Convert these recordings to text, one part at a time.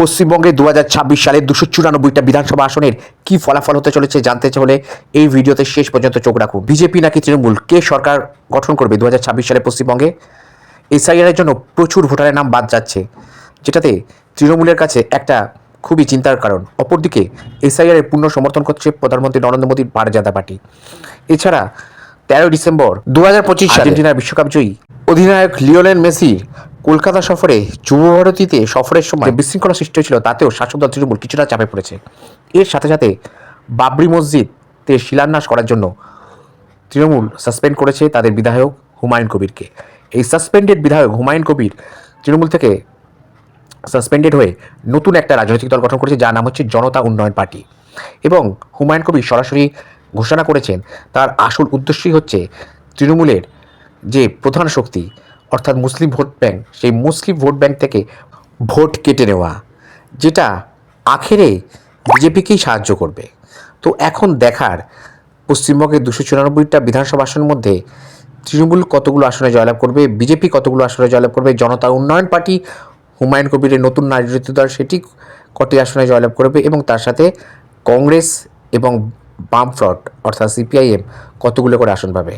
পশ্চিমবঙ্গে দুহাজার ছাব্বিশ সালের দুশো চুরানব্বইটা বিধানসভা আসনের কি ফলাফল হতে চলেছে জানতে হলে এই ভিডিওতে শেষ পর্যন্ত চোখ রাখুন। বিজেপি নাকি তৃণমূল? কে সরকার গঠন করবে দু হাজার ছাব্বিশ সালে পশ্চিমবঙ্গে? এসআইআর এর জন্য প্রচুর ভোটারের নাম বাদ যাচ্ছে, যেটাতে তৃণমূলের কাছে একটা খুবই চিন্তার কারণ। অপরদিকে এসআইআর এর পূর্ণ সমর্থন করছে প্রধানমন্ত্রী নরেন্দ্র মোদীর ভারত পার্টি। এছাড়া তেরোই ডিসেম্বর দু হাজার পঁচিশ আর্জেন্টিনার বিশ্বকাপ জয়ী অধিনায়ক লিওনেল মেসির কলকাতা সফরে যুব ভারতীতে সফরের সময় বিশৃঙ্খলা সৃষ্টি হয়েছিল তাতেও শাসক দল তৃণমূল কিছুটা চাপে পড়েছে। এর সাথে সাথে বাবরি মসজিদে শিলান্যাস করার জন্য তৃণমূল সাসপেন্ড করেছে তাদের বিধায়ক হুমায়ুন কবিরকে। এই সাসপেন্ডেড বিধায়ক হুমায়ুন কবির তৃণমূল থেকে সাসপেন্ডেড হয়ে নতুন একটা রাজনৈতিক দল গঠন করেছে যার নাম হচ্ছে জনতা উন্নয়ন পার্টি। এবং হুমায়ুন কবির সরাসরি ঘোষণা করেছেন তার আসল উদ্দেশ্যই হচ্ছে তৃণমূলের যে প্রধান শক্তি অর্থাৎ মুসলিম ভোট ব্যাংক, সেই মুসলিম ভোট ব্যাংক থেকে ভোট কেটে নেওয়া, যেটা আখেরে বিজেপিকেই সাহায্য করবে। তো এখন দেখার, পশ্চিমবঙ্গের দুশো চুরানব্বইটা বিধানসভা আসনের মধ্যে তৃণমূল কতগুলো আসনে জয়লাভ করবে, বিজেপি কতগুলো আসনে জয়লাভ করবে, জনতা উন্নয়ন পার্টি, হুমায়ুন কবিরের নতুন রাজনৈতিক দল, সেটি কটি আসনে জয়লাভ করবে এবং তার সাথে কংগ্রেস এবং বামফ্রন্ট, অর্থাৎ সিপিআইএম, কতগুলো করে আসন পাবে।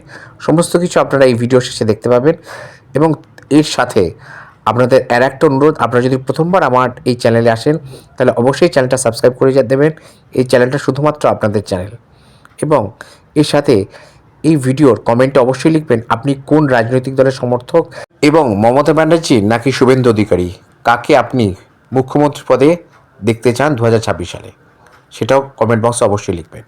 সমস্ত কিছু আপনারা এই ভিডিও শেষে দেখতে পাবেন। এবং এর সাথে আপনাদের আর একটা অনুরোধ, আপনারা যদি প্রথমবার আমার এই চ্যানেলে আসেন, তাহলে অবশ্যই চ্যানেলটা সাবস্ক্রাইব করে যা দেবেন। এই চ্যানেলটা শুধুমাত্র আপনাদের চ্যানেল। এবং এর সাথে এই ভিডিওর কমেন্টে অবশ্যই লিখবেন, আপনি কোন রাজনৈতিক দলের সমর্থক এবং মমতা ব্যানার্জি নাকি শুভেন্দু অধিকারী? কাকে আপনি মুখ্যমন্ত্রী পদে দেখতে চান দু হাজার ছাব্বিশ সালে? সেটাও কমেন্ট বক্সে অবশ্যই লিখবেন।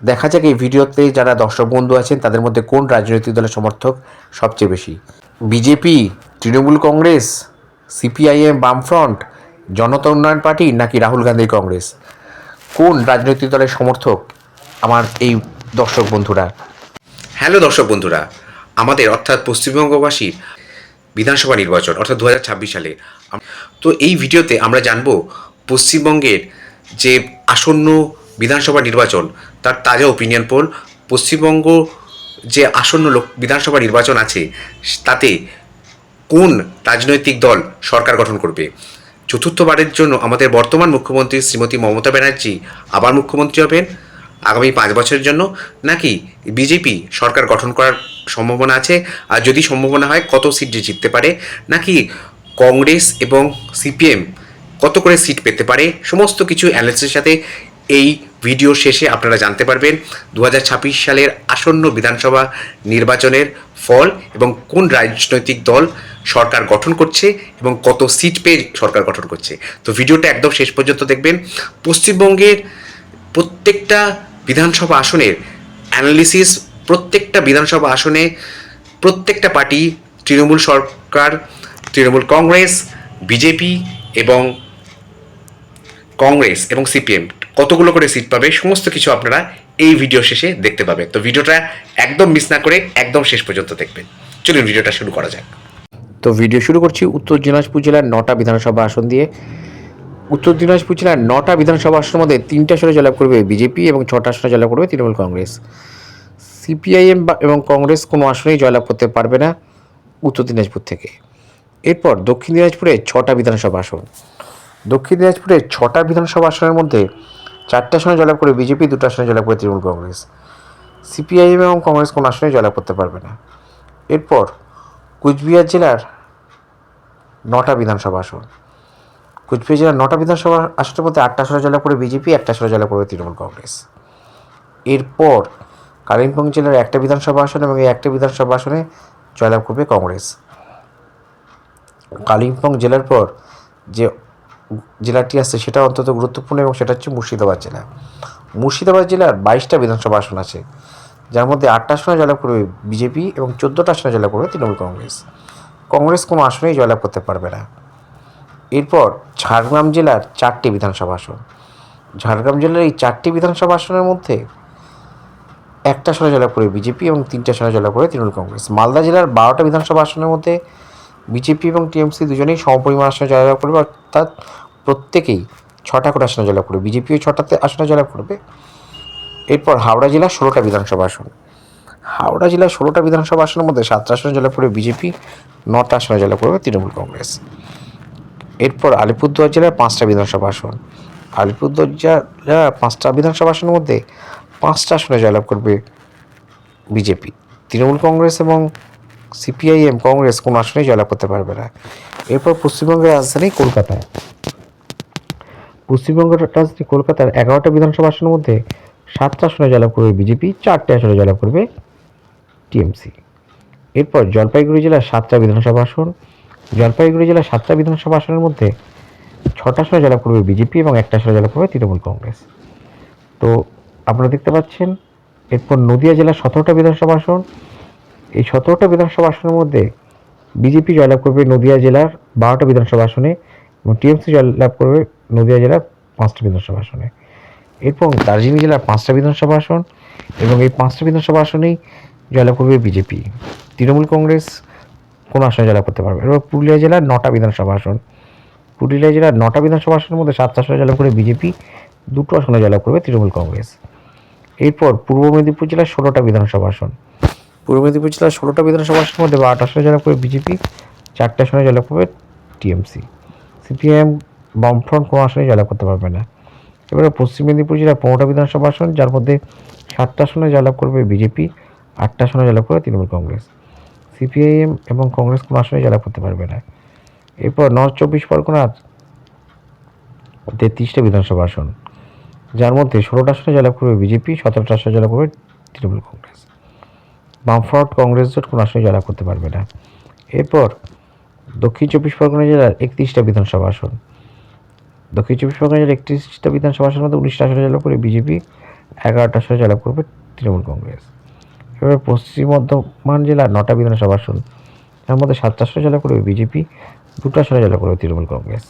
দেখা যাক এই ভিডিওতে যারা দর্শক বন্ধু আছেন, তাদের মধ্যে কোন রাজনৈতিক দলের সমর্থক সবচেয়ে বেশি? বিজেপি, তৃণমূল কংগ্রেস, সিপিআইএম, বামফ্রন্ট, জনতা উন্নয়ন পার্টি নাকি রাহুল গান্ধী কংগ্রেস? কোন রাজনৈতিক দলের সমর্থক আমার এই দর্শক বন্ধুরা? হ্যালো দর্শক বন্ধুরা, আমাদের অর্থাৎ পশ্চিমবঙ্গবাসীর বিধানসভা নির্বাচন, অর্থাৎ দু হাজার ছাব্বিশ সালে। তো এই ভিডিওতে আমরা জানব পশ্চিমবঙ্গের যে আসন্ন বিধানসভা নির্বাচন, তার তাজা ওপিনিয়ন পোল পশ্চিমবঙ্গ যে আসন্ন লোক, বিধানসভা নির্বাচন আছে, তাতে কোন রাজনৈতিক দল সরকার গঠন করবে? চতুর্থবারের জন্য আমাদের বর্তমান মুখ্যমন্ত্রী শ্রীমতী মমতা ব্যানার্জি আবার মুখ্যমন্ত্রী হবেন? আগামী পাঁচ বছরের জন্য? নাকি বিজেপি সরকার গঠন করার সম্ভাবনা আছে? আর যদি সম্ভাবনা হয়, কত সিট জিততে পারে? নাকি কংগ্রেস এবং সিপিএম কত করে সিট পেতে পারে? সমস্ত কিছু অ্যানালিসিসের সাথে এই ভিডিও শেষে আপনারা জানতে পারবেন দু হাজার ছাব্বিশ সালের আসন্ন বিধানসভা নির্বাচনের ফল এবং কোন রাজনৈতিক দল সরকার গঠন করছে এবং কত সিট পেয়ে সরকার গঠন করছে। তো ভিডিওটা একদম শেষ পর্যন্ত দেখবেন। পশ্চিমবঙ্গের প্রত্যেকটা বিধানসভা আসনের অ্যানালিসিস প্রত্যেকটা বিধানসভা আসনে প্রত্যেকটা পার্টি, তৃণমূল সরকার, তৃণমূল কংগ্রেস, বিজেপি এবং কংগ্রেস এবং সিপিএম কতগুলো করে সিট পাবে, সমস্ত কিছু আপনারা এই ভিডিও শেষে দেখতে পাবেন। তো ভিডিওটা একদম মিস না করে একদম শেষ পর্যন্ত দেখবেন। চলুন ভিডিওটা শুরু করা যাক। তো ভিডিও শুরু করছি উত্তর দিনাজপুর জেলার নটা বিধানসভা আসন দিয়ে। উত্তর দিনাজপুর জেলার নটা বিধানসভা আসনের মধ্যে তিনটা আসনে জয়লাভ করবে বিজেপি এবং ছটা আসনে জয়লাভ করবে তৃণমূল কংগ্রেস। সিপিআইএম বা এবং কংগ্রেস কোনো আসনেই জয়লাভ করতে পারবে না উত্তর দিনাজপুর থেকে। এরপর দক্ষিণ দিনাজপুরে ছটা বিধানসভা আসন। দক্ষিণ দিনাজপুরে ছটা বিধানসভা আসনের মধ্যে চারটা আসনে জয়লাভ করে বিজেপি, দুটো আসনে জয়লাভ করে তৃণমূল কংগ্রেস। সিপিআইএম এবং কংগ্রেস কোনো আসনে জয়লাভ করতে পারবে না। এরপর কুচবিহার জেলার নটা বিধানসভা আসন। কুচবিহার জেলার নটা বিধানসভা আসনের মধ্যে আটটা আসনে জয়লাভ করে বিজেপি, একটা আসনে জয়লাভ করবে তৃণমূল কংগ্রেস। এরপর কালিম্পং জেলার একটা বিধানসভা আসন এবং এই একটা বিধানসভা আসনে জয়লাভ করবে কংগ্রেস। কালিম্পং জেলার পর যে জেলাটি আসছে সেটা অন্তত গুরুত্বপূর্ণ এবং সেটা হচ্ছে মুর্শিদাবাদ জেলা। মুর্শিদাবাদ জেলার বাইশটা বিধানসভা আসন আছে, যার মধ্যে আটটা আসনে জয়লাভ করবে বিজেপি এবং চোদ্দোটা আসনে জয়লাভ করবে তৃণমূল কংগ্রেস। কংগ্রেস কোনো আসনেই জয়লাভ করতে পারবে না। এরপর ঝাড়গ্রাম জেলার চারটি বিধানসভা আসন। ঝাড়গ্রাম জেলার এই চারটি বিধানসভা আসনের মধ্যে একটা আসনে জয়লাভ করে বিজেপি এবং তিনটা আসনে জয়লাভ করে তৃণমূল কংগ্রেস। মালদা জেলার বারোটা বিধানসভা আসনের মধ্যে বিজেপি এবং টিএমসি দুজনেই সমপরিমাণ আসনে জয়লাভ করবে, অর্থাৎ প্রত্যেকেই ছটা করে আসনে জয়লাভ করবে। বিজেপিও ছটাতে আসনে জয়লাভ করবে। এরপর হাওড়া জেলা ষোলোটা বিধানসভা আসন। হাওড়া জেলার ষোলোটা বিধানসভা আসনের মধ্যে সাতটা আসনে জয়লাভ করবে বিজেপি, নটা আসনে জয়লাভ করবে তৃণমূল কংগ্রেস। এরপর আলিপুরদুয়ার জেলার পাঁচটা বিধানসভা আসন। আলিপুরদুয়ার জেলার পাঁচটা বিধানসভা আসনের মধ্যে পাঁচটা আসনে জয়লাভ করবে বিজেপি, তৃণমূল কংগ্রেস এবং সিপিআইএম কংগ্রেস কোনো আসনেই জয়লাভ করতে পারবে না। এরপর পশ্চিমবঙ্গের রাজধানী কলকাতায়। পশ্চিমবঙ্গের রাজধানী কলকাতার এগারোটা বিধানসভা আসনের মধ্যে সাতটা আসনে জয়লাভ করবে বিজেপি, চারটে আসনে জয়লাভ করবে টিএমসি এরপর জলপাইগুড়ি জেলার সাতটা বিধানসভা আসন। জলপাইগুড়ি জেলার সাতটা বিধানসভা আসনের মধ্যে ছটা আসনে জয়লাভ করবে বিজেপি এবং একটা আসনে জয়লাভ করবে তৃণমূল কংগ্রেস। তো আপনারা দেখতে পাচ্ছেন, এরপর নদিয়া জেলার সতেরোটা বিধানসভা আসন এই সতেরোটা বিধানসভা আসনের মধ্যে বিজেপি জয়লাভ করবে নদিয়া জেলার বারোটা বিধানসভা আসনে এবং টিএমসি জয়লাভ করবে নদিয়া জেলার পাঁচটা বিধানসভা আসনে। এরপর দার্জিলিং জেলার পাঁচটা বিধানসভা আসন এবং এই পাঁচটা বিধানসভা আসনেই জয়লাভ করবে বিজেপি। তৃণমূল কংগ্রেস কোনো আসনে জয়লাভ করতে পারবে? এবার পুরুলিয়া জেলার নটা বিধানসভা আসন। পুরুলিয়া জেলার নটা বিধানসভা আসনের মধ্যে সাতটা আসনে জয়লাভ করবে বিজেপি, দুটো আসনে জয়লাভ করবে তৃণমূল কংগ্রেস। এরপর পূর্ব মেদিনীপুর জেলার ষোলোটা বিধানসভা আসন। পূর্ব মেদিনীপুর জেলার ষোলোটা বিধানসভা আসনের মধ্যে বারোটা আসনে জয়লাভ করবে বিজেপি, চারটে আসনে জয়লাভ করবে টিএমসি। সিপিএম বামফ্রন্ট কোনো আসনে জয়লাভ করতে পারবে না। এবারে পশ্চিম মেদিনীপুর জেলার পনেরোটা বিধানসভা আসন, যার মধ্যে সাতটা আসনে জয়লাভ করবে বিজেপি, আটটা আসনে জয়লাভ করবে তৃণমূল কংগ্রেস। সিপিআইএম এবং কংগ্রেস কোনো আসনে জয়লাভ করতে পারবে না। এরপর নর্থ চব্বিশ পরগনার তেত্রিশটা বিধানসভা আসন, যার মধ্যে ষোলোটা আসনে জয়লাভ করবে বিজেপি, সতেরোটা আসনে জয়লাভ করবে তৃণমূল কংগ্রেস। বামফ্রন্ট কংগ্রেস জোট কোনো আসনে জয়লাভ করতে পারবে না। এরপর দক্ষিণ চব্বিশ পরগনা জেলার একত্রিশটা বিধানসভা আসন। দক্ষিণ চব্বিশ পরগনা জেলার একত্রিশটা বিধানসভা আসনের মধ্যে উনিশটা আসনে জয়লাভ করে বিজেপি এগারোটা আসনে জয়লাভ করবে তৃণমূল কংগ্রেস। এবার পশ্চিম বর্ধমান জেলার নটা বিধানসভা আসন তার মধ্যে সাতটা আসনে জয়লাভ করবে বিজেপি, দুটো আসনে জয়লাভ করবে তৃণমূল কংগ্রেস।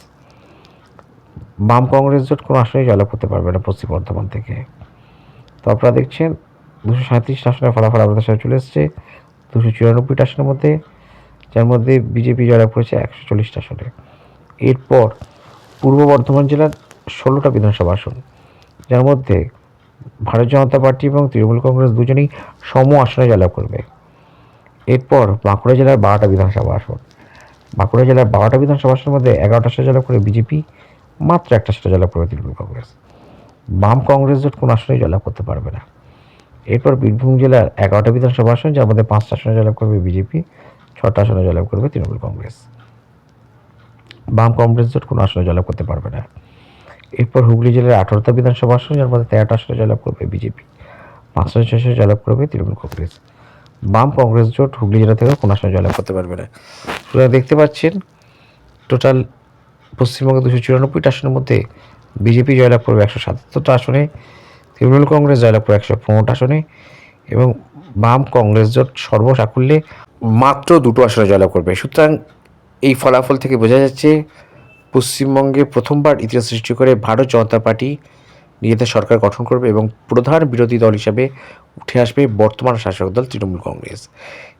বাম কংগ্রেস জোট কোনো আসনে জয়লাভ করতে পারবে না পশ্চিম বর্ধমান থেকে। তো আপনারা দেখছেন দুশো সাঁত্রিশ আসনের ফলাফল আমাদের সাথে চলে এসছে। দুশো চুরানব্বইটা আসনের মধ্যে, যার মধ্যে বিজেপি জয়লাভ করেছে একশো চল্লিশটা আসনে এরপর পূর্ব বর্ধমান জেলার ষোলোটা বিধানসভা আসন, যার মধ্যে ভারত জনতা পার্টি এবং তৃণমূল কংগ্রেস দুজনেই সম আসনে জয়লাভ করবে। এরপর বাঁকুড়া জেলার বারোটা বিধানসভা আসন, বাঁকুড়া জেলার বারোটা বিধানসভা আসনের মধ্যে এগারোটা আসনে জয়লাভ করে বিজেপি, মাত্র একটা আসনে জয়লাভ করবে তৃণমূল কংগ্রেস। বাম কংগ্রেস জোট কোনো আসনে জয়লাভ করতে পারবে না। এরপর বীরভূম জেলার এগারোটা বিধানসভা আসন, যার মধ্যে পাঁচটা আসনে জয়লাভ করবে বিজেপি, ছটা আসনে জয়লাভ করবে তৃণমূল কংগ্রেস। বাম কংগ্রেস জোট কোনো আসনে জয়লাভ করতে পারবে না। এরপর হুগলি জেলার আঠারোটা বিধানসভা আসন, যার মধ্যে তেরোটা আসনে জয়লাভ করবে বিজেপি পাঁচটা আসনে জয়লাভ করবে তৃণমূল কংগ্রেস। বাম কংগ্রেস জোট হুগলি জেলা থেকে কোনো আসনে জয়লাভ করতে পারবে না। আপনারা দেখতে পাচ্ছেন, টোটাল পশ্চিমবঙ্গে দুশো চুরানব্বইটা আসনের মধ্যে বিজেপি জয়লাভ করবে একশো সাতাত্তরটা আসনে। তৃণমূল কংগ্রেস জয়লাভ করবে একশো পনেরোটা আসনে এবং বাম কংগ্রেস জোট সর্বসাকুল্যে মাত্র দুটো আসনে জয়লাভ করবে। সুতরাং এই ফলাফল থেকে বোঝা যাচ্ছে পশ্চিমবঙ্গে প্রথমবার ইতিহাস সৃষ্টি করে ভারত জনতা পার্টি নিজেদের সরকার গঠন করবে এবং প্রধান বিরোধী দল হিসাবে উঠে আসবে বর্তমান শাসক দল তৃণমূল কংগ্রেস।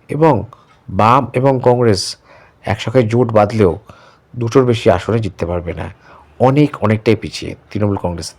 এবং বাম এবং কংগ্রেস একসঙ্গে জোট বাঁধলেও দুটোর বেশি আসনে জিততে পারবে না। অনেক, অনেকটাই পিছিয়ে তৃণমূল কংগ্রেস